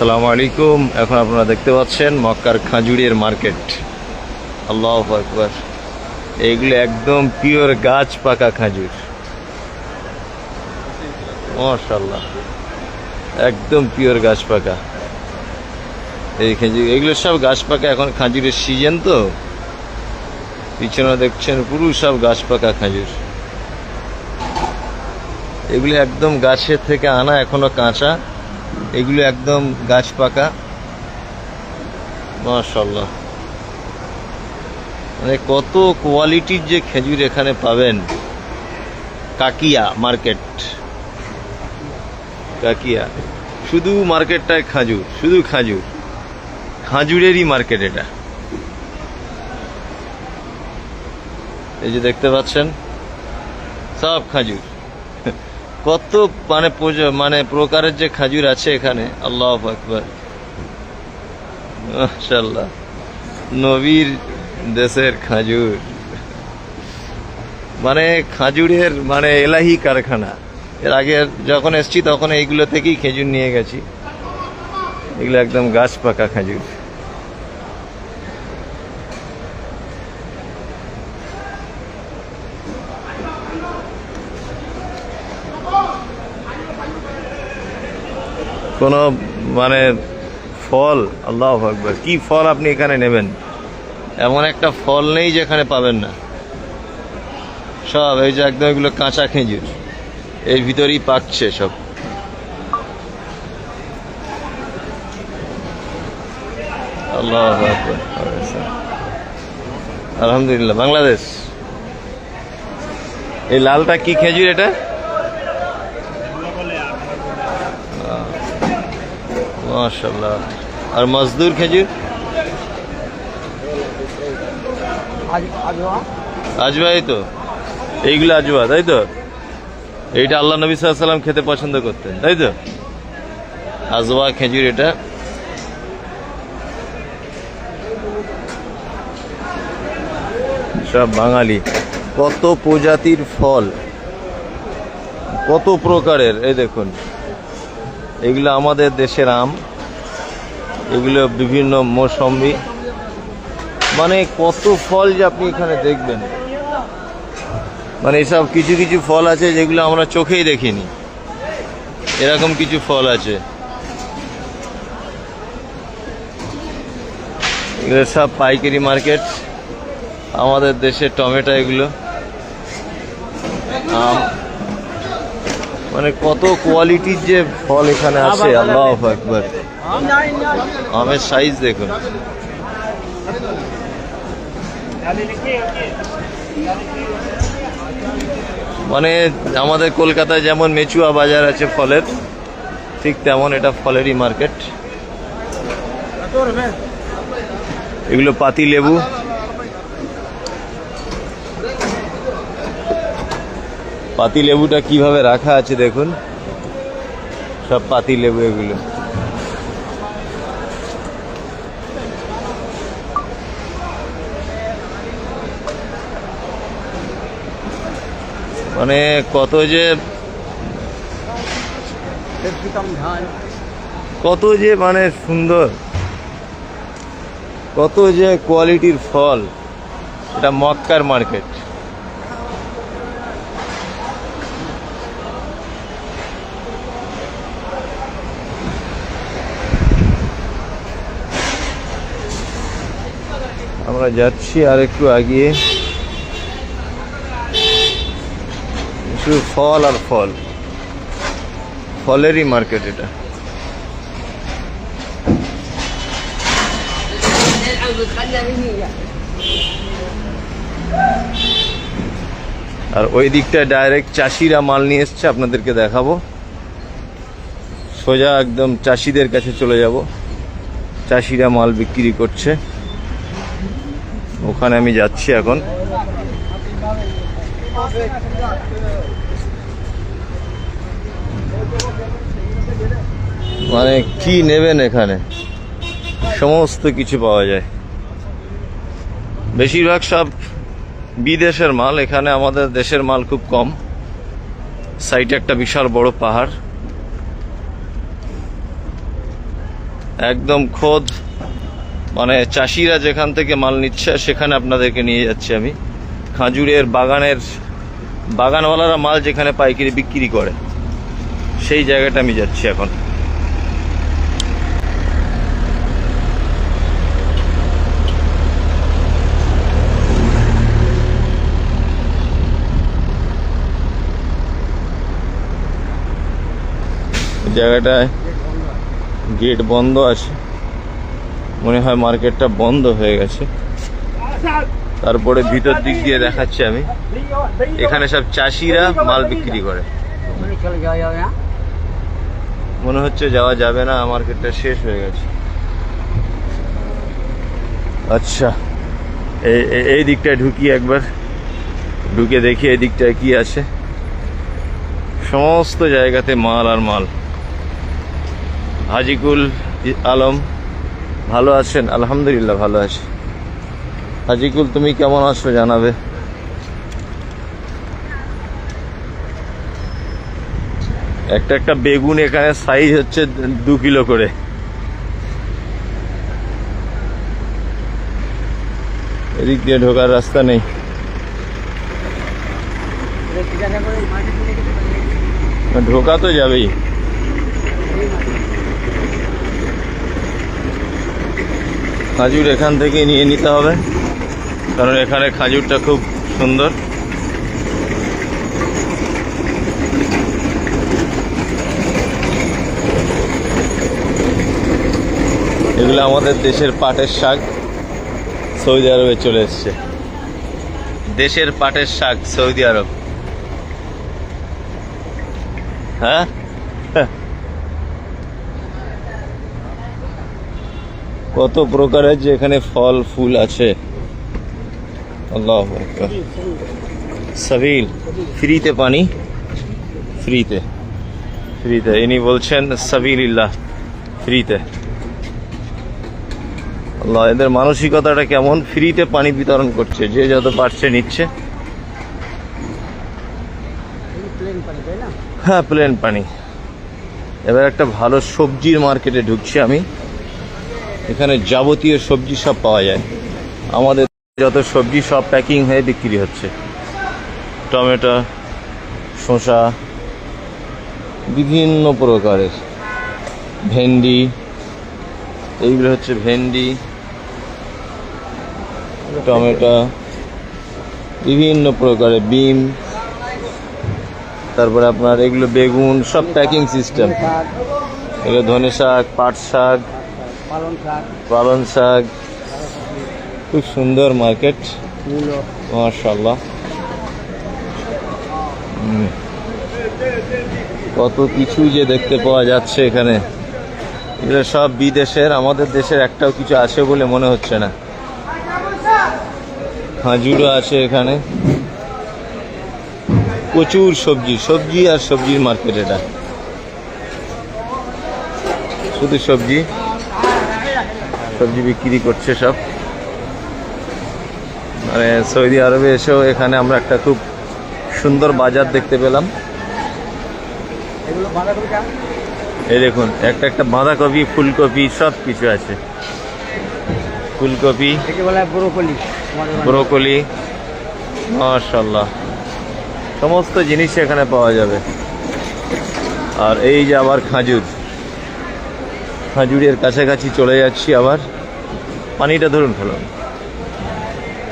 আসসালামু আলাইকুম। এখন আপনারা দেখতে পাচ্ছেন মক্কার খাজুরের মার্কেট। আল্লাহ আকবর। এইগুলো একদম পিওর গাছ পাকা খাজুর। মাশাল্লাহ একদম পিওর গাছ পাকা। এই খেজুর, এগুলো সব গাছ পাকা এখন খাজুরের সিজন তো। পিছনে দেখছেন পুরো সব গাছ পাকা খাজুর। এগুলো একদম গাছের থেকে আনা এখনও কাঁচা। এগুলো একদম গাছ পাকা। মাশাল্লাহ মানে কত কোয়ালিটির যে খেজুর এখানে পাবেন। কাকিয়া মার্কেট। কাকিয়া। শুধু মার্কেটটায় খাজুর, শুধু খাজুর। খাজুরেরই মার্কেট এটা। এই যে দেখতে পাচ্ছেন, সব খাজুর। কত মানে মানে প্রকারের যে খাজুর আছে এখানে, আল্লাহ আকবর। মাশাল্লাহ নবীর দেশের খাজুর। মানে খাজুরের মানে এলাহি কারখানা। এর আগে যখন এসছি তখন এইগুলো থেকেই খেজুর নিয়ে গেছি। এগুলো একদম গাছ পাকা খাজুর। কোনো মানে ফল? আল্লাহ আকবর। কি ফল আপনি এখানে নেবেন? এমন একটা ফল নেই যেখানে পাবেন না। সব, এই যে একদম এগুলো কাঁচা খেজুর। এর ভিতরেই পাকছে সব। আল্লাহ আলহামদুলিল্লাহ, বাংলাদেশ। এই লালটা কি খেজুর এটা? মাশাল্লাহ আর মজদুর খেজুর? আজবা এই তো। এইগুলো আজবা তাই তো? এইটা আল্লাহ নবী সাল্লাম খেতে পছন্দ করতেন তাই তো? আজবা খেজুর এটা। সব বাঙালি। কত প্রজাতির ফল। কত প্রকারের এই দেখুন। এগুলো আমাদের দেশের আম। এগুলো বিভিন্ন মৌসম্বি মানে কত ফল যে আপনি এখানে দেখবেন। মানে এসব কিছু কিছু ফল আছে যেগুলো আমরা চোখেই দেখিনি। এরকম কিছু ফল আছে। এগুলো সব পাইকারি মার্কেট। আমাদের দেশের টমেটো এগুলো। আম। মানে কত কোয়ালিটির যে ফল এখানে আছে আল্লাহ একবার আমের সাইজ দেখুন। মানে আমাদের কলকাতায় যেমন মেচুয়া বাজার আছে ফলের ঠিক তেমন এটা ফলেরই মার্কেট এগুলো পাতি লেবু। পাতি লেবুটা কীভাবে রাখা আছে দেখুন। সব পাতি লেবু এগুলো। মানে কত যে কত যে মানে সুন্দর। কত যে কোয়ালিটির ফল। এটা মক্কার মার্কেট। আমরা যাচ্ছি আর একটু আগিয়ে শুধু ফল আর ফল। ফলেরই মার্কেট এটা। আর ওই দিকটা ডাইরেক্ট চাষিরা মাল নিয়ে এসছে, আপনাদেরকে দেখাবো। সোজা একদম চাষিদের কাছে চলে যাব। চাষিরা মাল বিক্রি করছে। ওখানে আমি যাচ্ছি এখন। মানে কি নেবেন এখানে? সমস্ত কিছু পাওয়া যায়। বেশিরভাগ সব বিদেশের মাল, এখানে আমাদের দেশের মাল খুব কম। সাইডে একটা বিশাল বড় পাহাড়। একদম খোদ মানে চাষিরা যেখান থেকে মাল নিচ্ছে সেখানে আপনাদেরকে নিয়ে যাচ্ছি আমি। খাজুরের বাগানের, বাগানওয়ালারা মাল যেখানে পাইকারি বিক্রি করে, সেই জায়গাটা আমি যাচ্ছি এখন। জায়গাটায় গেট বন্ধ আছে। মনে হয় মার্কেটটা বন্ধ হয়ে গেছে। তারপরে ভিতর দিক দিয়ে দেখাচ্ছি আমি। এখানে সব চাষিরা মাল বিক্রি করে। মনে হচ্ছে যাওয়া যাবে না, মার্কেটটা শেষ হয়ে গেছে। আচ্ছা এই দিকটায় ঢুকি একবার। ঢুকে দেখি এই দিকটায় কি আছে। সমস্ত জায়গাতে মাল আর মাল। হাজিকুল আলম ভালো আছেন? আলহামদুলিল্লাহ, ভালো আছি। হাজিকুল, তুমি কেমন আছো জানাবে? একটা একটা বেগুন এখানে সাইজ হচ্ছে দু কিলো করে। এদিক দিয়ে ঢোকার রাস্তা নেই। ঢোকা তো যাবেই। খাজুর এখান থেকে নিয়ে নিতে হবে। কারণ এখানে খাজুরটা খুব সুন্দর। এগুলো আমাদের দেশের পাটের শাক। সৌদি আরবে চলে এসছে। দেশের পাটের শাক সৌদি আরব। হ্যাঁ? কত প্রকারের যে এখানে ফল, ফুল আছে। সাবিল, ফ্রিতে পানি? ফ্রিতে। ফ্রিতে। ইনি বলছেন, সাবিলিল্লাহ, ফ্রিতে। আল্লাহ, এদের মানসিকতাটা কেমন? ফ্রিতে পানি বিতরণ করছে, যে যত পারছে নিচ্ছে। হ্যাঁ প্লেন পানি। এবার একটা ভালো সবজির মার্কেটে ঢুকছি আমি। এখানে যাবতীয় সবজি সব পাওয়া যায়। আমাদের যত সবজি সব প্যাকিং হয়ে বিক্রি হচ্ছে। টমেটো, শসা, বিভিন্ন প্রকারের। ভেন্ডি, এইগুলো হচ্ছে ভেন্ডি, টমেটো, বিভিন্ন প্রকারের বিম তারপরে আপনার এগুলো বেগুন, সব প্যাকিং সিস্টেম এগুলো ধনে শাক পাট শাক পালন শাক। খুব সুন্দর মার্কেট। মার্শাল্লাহ কত কিছু যে দেখতে পাওয়া যাচ্ছে এখানে। এগুলো সব বিদেশের আমাদের দেশের একটাও কিছু আছে বলে মনে হচ্ছে না। হাজুরও আছে এখানে। প্রচুর সবজি সবজি আর সবজির মার্কেট এটা। শুধু সবজি। সবজি বিক্রি করছে সব। মানে সৌদি আরবে এসেও এখানে আমরা একটা খুব সুন্দর বাজার দেখতে পেলাম। এই দেখুন একটা একটা বাঁধাকপি ফুলকপি সব কিছু আছে। ফুলকপি ব্রোকলি। ব্রোকলি মাশাল্লাহ সমস্ত জিনিস এখানে পাওয়া যাবে। আর এই যে আবার খাজুর। খাজুরের কাছাকাছি চলে যাচ্ছি আবার। পানিটা ধরুন ফেলুন।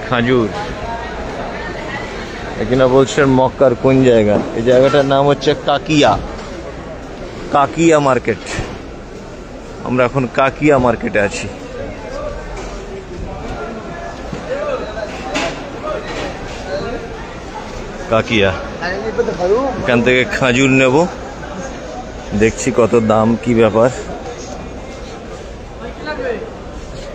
খাজুর। এখানে বলছেন মক্কার কোন জায়গা? এই জায়গাটার নাম হচ্ছে কাকিয়া। কাকিয়া মার্কেট। আমরা এখন কাকিয়া মার্কেটে আছি। কাকিয়া। এখান থেকে খাজুর নেব। দেখছি কত দাম, কি ব্যাপার এ, মজদুর আছে তাই কত এগুলো পঁচিশ টাকা এই বছরের নতুন এই যে আছে পুরোটা সত্তর টাকা আর আজ কত আজও তিরিশ টাকা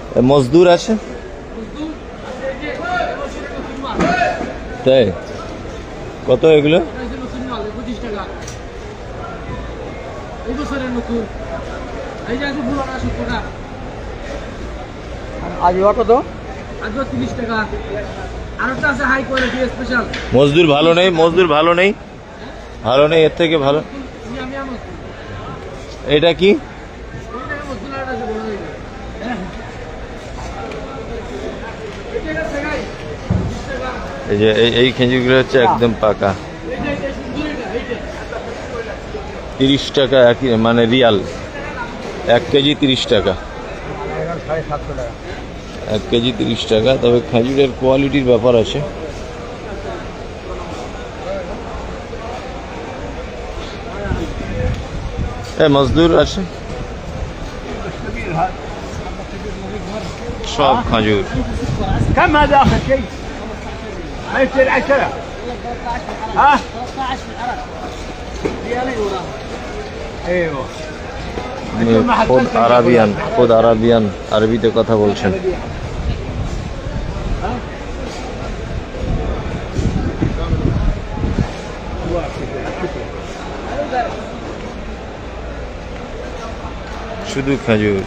আরেকটা আছে? হাই কোয়ালিটি স্পেশাল মজদুর ভালো নেই মজদুর ভালো নেই। ভালো নেই এর থেকে ভালো। এটা কি ওই টাকা মসজিদ আর আছে বড় হয়ে যাবে হ্যাঁ এটা টাকা এই যে এই খেজুরগুলো হচ্ছে একদম পাকা। তিরিশ টাকা এক মানে রিয়াল। এক কেজি তিরিশ টাকা। এক কেজি তিরিশ টাকা। তবে খেজুরের কোয়ালিটির ব্যাপার আছে। এ মজদুর আছে? সব খাজুর। ما يصير 10 ها؟ 13 في العرب ريالين وراه ايوه খোদ আরাবিয়ান খোদ আরাবিয়ান আরবিতে কথা বলছেন শুধু খেজুর